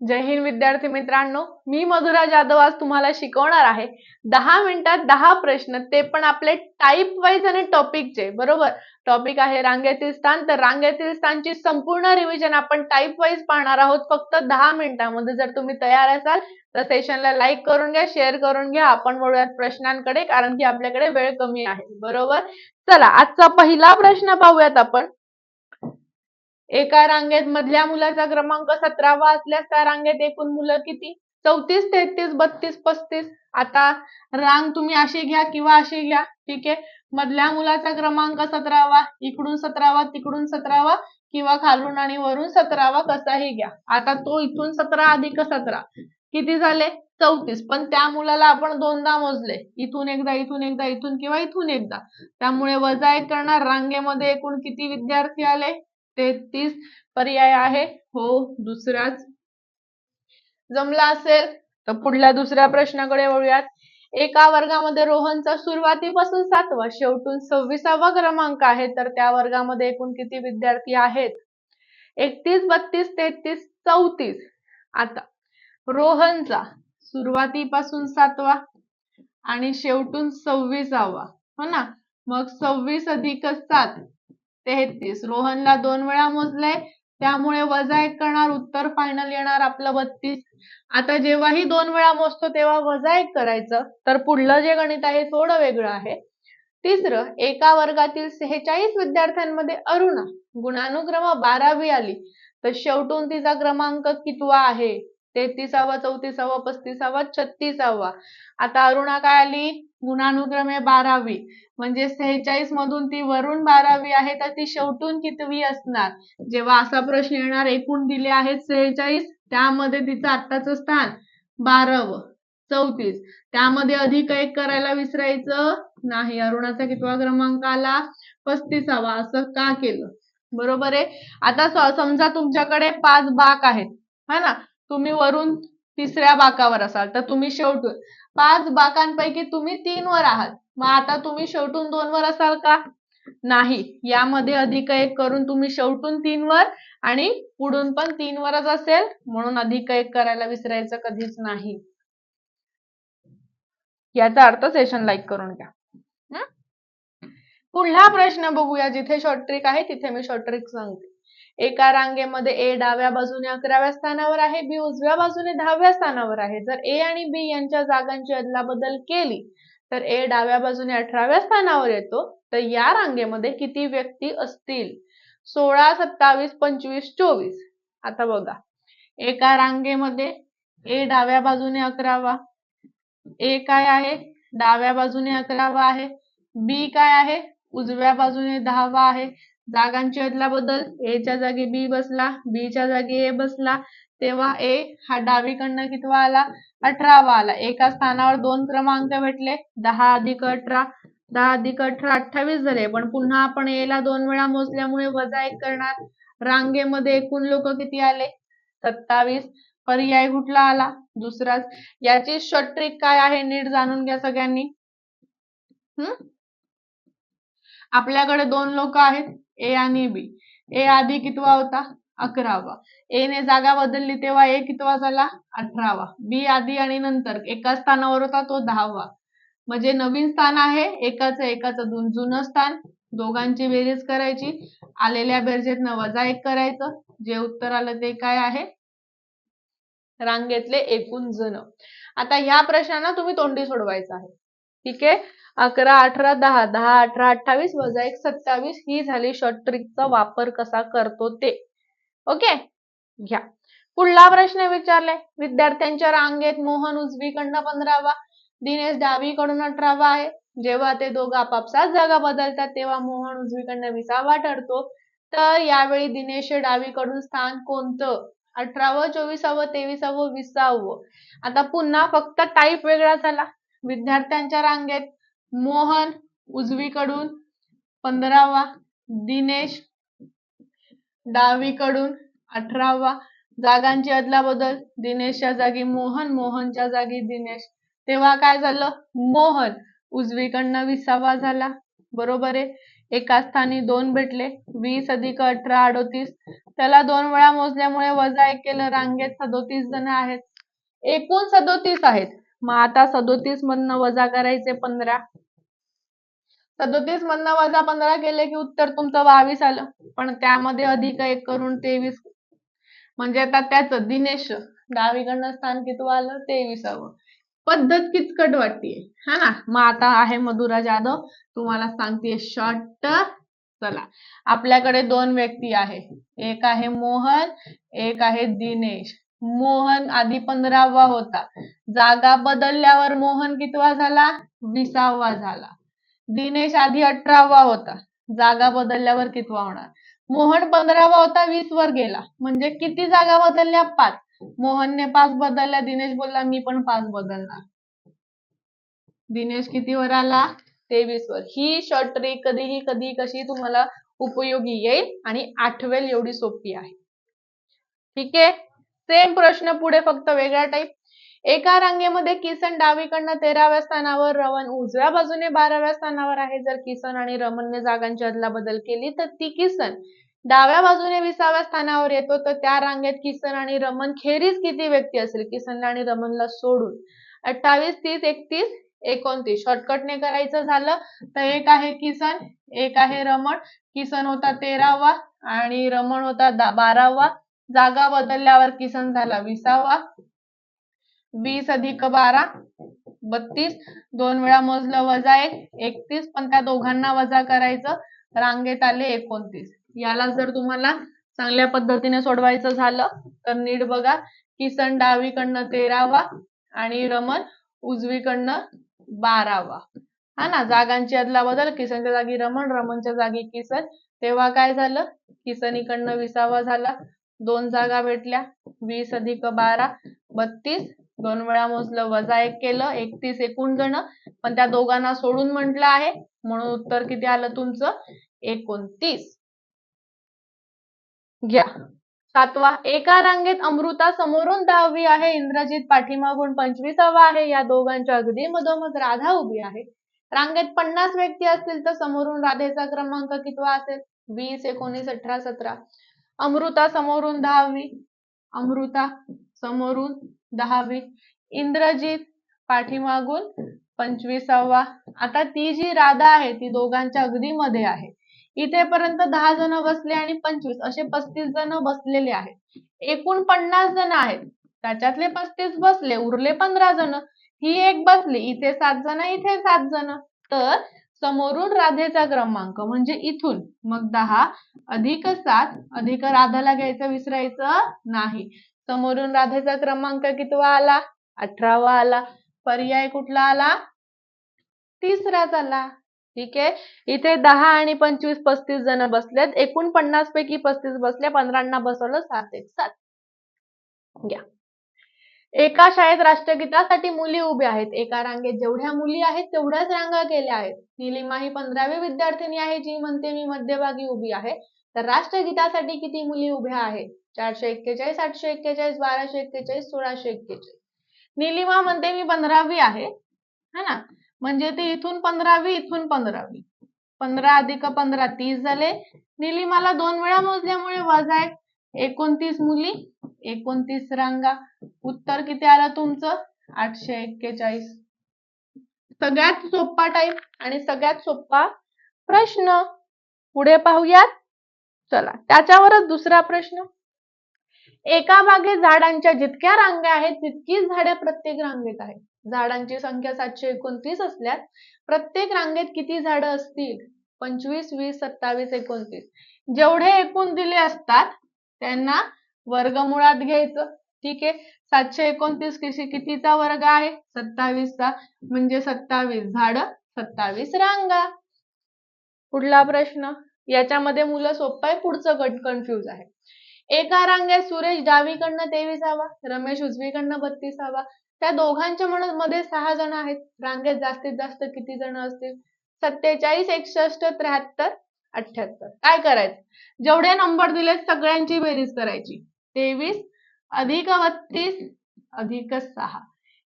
जय हिंद विद्यार्थी मित्रांनो मी मधुरा जाधव आज तुम्हाला शिकवणार आहे. दहा मिनिटात दहा प्रश्न ते पण आपले टाईप वाईज आणि टॉपिकचे बरोबर? टॉपिक आहे रांगेतील स्थान तर रांगेतील स्थानची संपूर्ण रिव्हिजन आपण टाईप वाईज पाहणार आहोत फक्त दहा मिनिटांमध्ये. जर तुम्ही तयार असाल तर सेशनला लाईक करून घ्या शेअर करून घ्या. आपण वळूयात प्रश्नांकडे कारण की आपल्याकडे वेळ कमी आहे बरोबर? चला आजचा पहिला प्रश्न पाहूयात आपण. एका रांगेत मधल्या मुलाचा क्रमांक सतरावा असल्यास त्या रांगेत एकूण मुलं किती? चौतीस तेहतीस बत्तीस पस्तीस. आता रांग तुम्ही अशी घ्या किंवा अशी घ्या. ठीक आहे? मधल्या मुलाचा क्रमांक सतरावा इकडून सतरावा तिकडून सतरावा किंवा खालून आणि वरून सतरावा कसाही घ्या. आता तो इथून सतरा अधिक सतरा. किती झाले? चौतीस. पण त्या मुलाला आपण दोनदा मोजले. इथून एकदा इथून एकदा इथून किंवा इथून एकदा. त्यामुळे वजा एक करणार. रांगेमध्ये एकूण किती विद्यार्थी आले? तेहतीस पर्याय आहे. हो दुसराच. जमला असेल तर पुढल्या दुसऱ्या प्रश्नाकडे वळूयात. एका वर्गामध्ये रोहनचा सुरुवातीपासून सातवा शेवटून सव्वीसावा क्रमांक आहे तर त्या वर्गामध्ये एकूण किती विद्यार्थी आहेत? एकतीस बत्तीस तेहतीस चौतीस. आता रोहनचा सुरुवातीपासून सातवा आणि शेवटून सव्वीसावा. हो ना? मग सव्वीस अधिक सात तेहतीस. रोहनला दोन वेळा मोजले त्यामुळे वजा एक करणार उत्तर फायनल येणार आपलं बत्तीस. आता जेव्हाही दोन वेळा मोजतो तेव्हा वजा एक करायचं. तर पुढलं जे गणित आहे थोडं वेगळं आहे. तिसरं एका वर्गातील सेहेचाळीस विद्यार्थ्यांमध्ये अरुणा गुणानुक्रम बारावी आली. तर शेवटून तिचा क्रमांक कितवा आहे? तेहतीसावा चौतीसावा पस्तीसावा छत्तीसावा. आता अरुणा काय आली? गुणानुक्रमे बारावी. म्हणजे सेहेचाळीस मधून ती वरून बारावी आहे तर ती शेवटून कितवी असणार? जेव्हा असा प्रश्न येणार एकूण दिले आहेत सेहेचाळीस त्यामध्ये तिचं आत्ताच स्थान बारावं चौतीस. त्यामध्ये अधिक एक करायला विसरायचं नाही. अरुणाचा कितवा क्रमांक आला? पस्तीसावा. असं का केलं? बरोबर आहे? आता समजा तुमच्याकडे पाच बाक आहेत. हा ना? तुम्ही वरून तिसऱ्या बाकावर असाल तर तुम्ही शेवटून पाच बाकांपैकी तुम्ही तीन वर आहात. मग आता तुम्ही शेवटून दोन वर असाल का? नाही. यामध्ये अधिक एक करून तुम्ही शेवटून तीन वर आणि पुढून पण तीन वरच असेल म्हणून अधिक एक करायला विसरायचं कधीच नाही. याचा अर्थ सेशन लाईक करून घ्या. पुढला प्रश्न बघूया. जिथे शॉर्ट ट्रिक आहे तिथे मी शॉर्ट ट्रिक सांगते. एका रांगेमध्ये ए डाव्या बाजूने अकराव्या स्थानावर आहे बी उजव्या बाजूने दहाव्या स्थानावर आहे. जर ए आणि बी यांच्या जागांची अदलाबदल केली तर ए डाव्या बाजूने अठराव्या स्थानावर येतो तर या रांगेमध्ये किती व्यक्ती असतील? सोळा सत्तावीस पंचवीस चोवीस. आता बघा. एका रांगेमध्ये ए डाव्या बाजूने अकरावा ए काय आहे? डाव्या बाजूने अकरावा आहे बी काय आहे? उजव्या बाजूने दहावा आहे. जागांची अदलाबदल ए च्या जागी बी बसला बी च्या जागी ए बसला तेव्हा ए हा डावीकडनं कितवा आला? अठरावा आला. एका स्थानावर दोन क्रमांक भेटले. दहा अधिक अठरा दहा अधिक अठरा अठ्ठावीस झाले. पण पुन्हा आपण ए ला दोन वेळा मोजल्यामुळे वजा एक करणार. रांगेमध्ये एकूण लोक किती आले? सत्तावीस. पर्याय कुठला आला? दुसराच. याची शॉर्ट ट्रिक काय आहे नीट जाणून घ्या सगळ्यांनी. हम्म आपल्याकडे दोन लोक आहेत ए आणि बी. ए आधी कितवा होता? अकरावा. ए ने जागा बदलली तेव्हा ए कितवा झाला? अठरावा. बी आधी आणि नंतर. एका स्थानावर होता तो दहावा. म्हणजे नवीन स्थान आहे एकाच एकाचं जुनं स्थान दोघांची बेरीज करायची. आलेल्या बेरजेतनं वजा एक करायचं. जे उत्तर आलं ते काय आहे? रांगेतले एकूण जण. आता ह्या प्रश्नांना तुम्ही तोंडी सोडवायचं आहे. ठीक आहे? अकरा अठरा दहा दहा अठरा अठ्ठावीस वजा एक सत्तावीस ही झाली शॉर्ट ट्रिकचा वापर कसा करतो ते. ओके घ्या. पुढला प्रश्न विचारलाय विद्यार्थ्यांच्या रांगेत मोहन उजवीकडनं पंधरावा दिनेश डावीकडून अठरावा आहे. जेव्हा ते दोघं आपापसात जागा बदलतात तेव्हा मोहन उजवीकडनं विसावा ठरतो. तर यावेळी दिनेश डावीकडून स्थान कोणतं? अठरावं चोवीसावं तेविसावं विसावं. आता पुन्हा फक्त टाईप वेगळा झाला. विद्यार्थ्यांच्या रांगेत मोहन उजवीकडून पंधरावा दिनेश डावीकडून अठरावा. जागांची अदलाबदल दिनेशच्या जागी मोहन मोहनच्या जागी दिनेश. तेव्हा काय झालं? मोहन उजवीकडनं विसावा झाला. बरोबर आहे? एका स्थानी दोन भेटले. वीस अधिक अठरा अडोतीस. त्याला दोन वेळा मोजल्यामुळे वजा एक केलं रांगेत सदोतीस जण आहेत. एकूण सदोतीस आहेत. मग आता सदोतीस मधनं वजा करायचे पंधरा. सदोतीस मधनं वजा पंधरा केले की उत्तर तुमचं बावीस आलं. पण त्यामध्ये अधिक एक करून तेवीस. म्हणजे आता त्याच दिनेश डावीकडनं स्थान किती आलं? तेवीसावं. पद्धत किचकट वाटतीये. हा ना? मग आता आहे मधुरा जाधव. तुम्हाला सांगते शॉर्ट चला. आपल्याकडे दोन व्यक्ती आहे. एक आहे मोहन एक आहे दिनेश. मोहन आधी पंधरावा होता. जागा बदलल्यावर मोहन कितवा झाला? विसावा झाला. दिनेश आधी अठरावा होता. जागा बदलल्यावर कितवा होणार? मोहन पंधरावा होता वीस वर गेला. म्हणजे किती जागा बदलल्या? पाच. मोहनने पाच बदलल्या दिनेश बोलला मी पण पाच बदलणार. दिनेश किती वर आला? तेवीस वर ही शॉर्ट ट्रिक कधीही कधी कशी तुम्हाला उपयोगी येईल आणि आठवेल एवढी सोपी आहे. ठीक आहे? सेम प्रश्न पुढे फक्त वेगळा टाईप एका रांगेमध्ये किसन डावीकडनं तेराव्या स्थानावर रमण उजव्या बाजूने बाराव्या स्थानावर आहे. जर किसन आणि रमनने जागांची अदला बदल केली तर ती किसन डाव्या बाजूने विसाव्या स्थानावर येतो तर त्या रांगेत किसन आणि रमन खेरीज किती व्यक्ती असेल? किसनला आणि रमनला सोडून. अठ्ठावीस तीस एकतीस एकोणतीस. शॉर्टकटने करायचं झालं तर एक आहे किसन एक आहे रमण. किसन होता तेरावा आणि रमण होता बारावा. जागा बदलल्यावर किसन झाला विसावा. वीस अधिक बारा बत्तीस. दोन वेळा मोजलं वजा एक. एकतीस. पण त्या दोघांना वजा करायचं. रांगेत आले एकोणतीस. याला जर तुम्हाला चांगल्या पद्धतीने सोडवायचं झालं तर नीट बघा. किसन डावीकडनं तेरावा आणि रमन उजवीकडनं बारावा. हा ना? जागांची अदला बदल. किसनच्या जागी रमण रमणच्या जागी किसन. तेव्हा काय झालं? किसन इकडनं विसावा झाला. दोन जागा भेटल्या. वीस अधिक बारा बत्तीस. दोन वेळा मोजलं वजा एक केलं एकतीस एकूण जण. पण त्या दोघांना सोडून म्हटलं आहे. म्हणून उत्तर किती आलं तुमचं? एकोणतीस. घ्या. सातवा. एका रांगेत अमृता समोरून दहावी आहे. इंद्रजित पाठीमागून पंचवीसावा आहे. या दोघांच्या अगदी मधोमध राधा उभी आहे. रांगेत पन्नास व्यक्ती असतील तर समोरून राधेचा क्रमांक कितवा असेल? वीस एकोणीस अठरा सतरा. अमृता समोरून दहावी. अमृता समोरून दहावी. इंद्रजीत पाठीमागून पंचवीसावा. आता ती जी राधा आहे ती दोघांच्या अगदी मध्ये आहे. इथेपर्यंत दहा जण बसले आणि पंचवीस. असे पस्तीस जण बसलेले आहेत. एकूण पन्नास जण आहेत. त्याच्यातले पस्तीस बसले उरले पंधरा जण. ही एक बसली इथे सात जण इथे सात जण. तर समोरून राधेचा क्रमांक म्हणजे इथून. मग दहा अधिक सात अधिक राधाला घ्यायचं विसरायचं नाही. समोरून राधेचा क्रमांक कितवा आला? अठरावा आला. पर्याय कुठला आला? तिसराच आला ठीक आहे? इथे दहा आणि पंचवीस पस्तीस जण बसलेत. एकूण पन्नास पैकी पस्तीस बसले पंधरांना बसवलं सात एक सात. घ्या. एका शाळेत राष्ट्रगीतासाठी मुली उभ्या आहेत. एका रांगेत जेवढ्या मुली आहेत तेवढ्याच रांगा केल्या आहेत. निलिमा ही पंधरावी विद्यार्थिनी आहे जी म्हणते मी मध्यभागी उभी आहे. तर राष्ट्रगीतासाठी किती मुली उभ्या आहेत? चारशे एक्केचाळीस आठशे एक्केचाळीस बाराशे एक्केचाळीस सोळाशे एक्केचाळीस. निलिमा म्हणते मी पंधरावी आहे. है ना? म्हणजे ती इथून पंधरावी इथून पंधरावी. पंधरा अधिक पंधरा तीस झाले. निलिमाला दोन वेळा मोजल्यामुळे वजा एक एकोणतीस मुली एकोणतीस रांगा. उत्तर किती आलं तुमचं? आठशे एक्केचाळीस. सगळ्यात सोपा टाईप आणि सगळ्यात सोपा प्रश्न. पुढे पाहूयात. चला त्याच्यावरच दुसरा प्रश्न. एका बागेत झाडांच्या जितक्या रांगा आहेत तितकीच झाडे प्रत्येक रांगेत आहेत. झाडांची संख्या सातशे एकोणतीस असल्यास प्रत्येक रांगेत किती झाडं असतील? पंचवीस वीस सत्तावीस एकोणतीस. जेवढे एकूण दिले असतात त्यांना वर्गमुळात घ्यायचं. ठीक आहे? सातशे एकोणतीस किती कितीचा वर्ग आहे? सत्तावीसचा. म्हणजे सत्तावीस झाड सत्तावीस रांगा. पुढला प्रश्न. याच्यामध्ये मुलं सोपं आहे पुढचं गट कन्फ्यूज आहे. एका रांगेत सुरेश डावीकडनं तेवीसावा रमेश उजवीकडनं बत्तीसावा. त्या दोघांच्या मध्ये सहा जण आहेत. रांगेत जास्तीत जास्त किती जण असतील? सत्तेचाळीस एकसष्ट त्र्याहत्तर अठ्याहत्तर काय करायचं? जेवढे नंबर दिले सगळ्यांची बेरीज करायची. तेवीस अधिक बत्तीस अधिक सहा.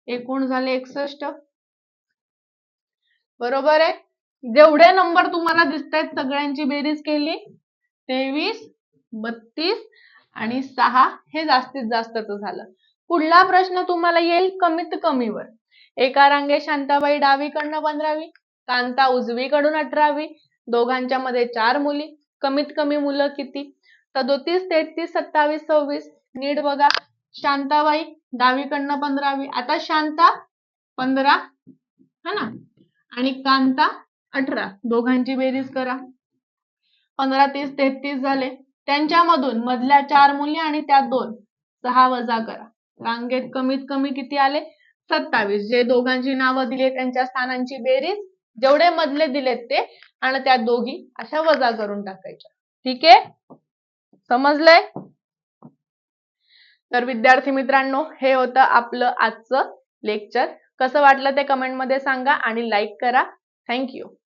एकूण झाले एकसष्ट. बरोबर आहे? जेवढे नंबर तुम्हाला दिसत आहेत सगळ्यांची बेरीज केली. तेवीस बत्तीस आणि सहा हे जास्तीत जास्तच झालं. पुढला प्रश्न तुम्हाला येईल कमीत कमीवर. एका रांगे शांताबाई डावीकडनं पंधरावी कांता उजवीकडून अठरावी दोघांच्या मध्ये चार मुली. कमीत कमी मुलं किती? सदोतीस तेहतीस सत्तावीस सव्वीस नीट बघा. शांताबाई डावीकडनं पंधरावी. आता शांता पंधरा. है ना? आणि कांता अठरा. दोघांची बेरीज करा. पंधरा तीस तेहतीस झाले. त्यांच्यामधून मधल्या चार मुली आणि त्या दोन. सहा वजा करा. रांगेत कमीत कमी किती आले? सत्तावीस. जे दोघांची नावं दिली त्यांच्या स्थानांची बेरीज जेवढे मधले दिलेत ते आणि त्या दोघी अशा वजा करून टाकायच्या. ठीक आहे? समजलंय? तर विद्यार्थी मित्रांनो हे होतं आपलं आजचं लेक्चर कसं वाटलं ते कमेंटमध्ये सांगा आणि लाईक करा. थँक्यू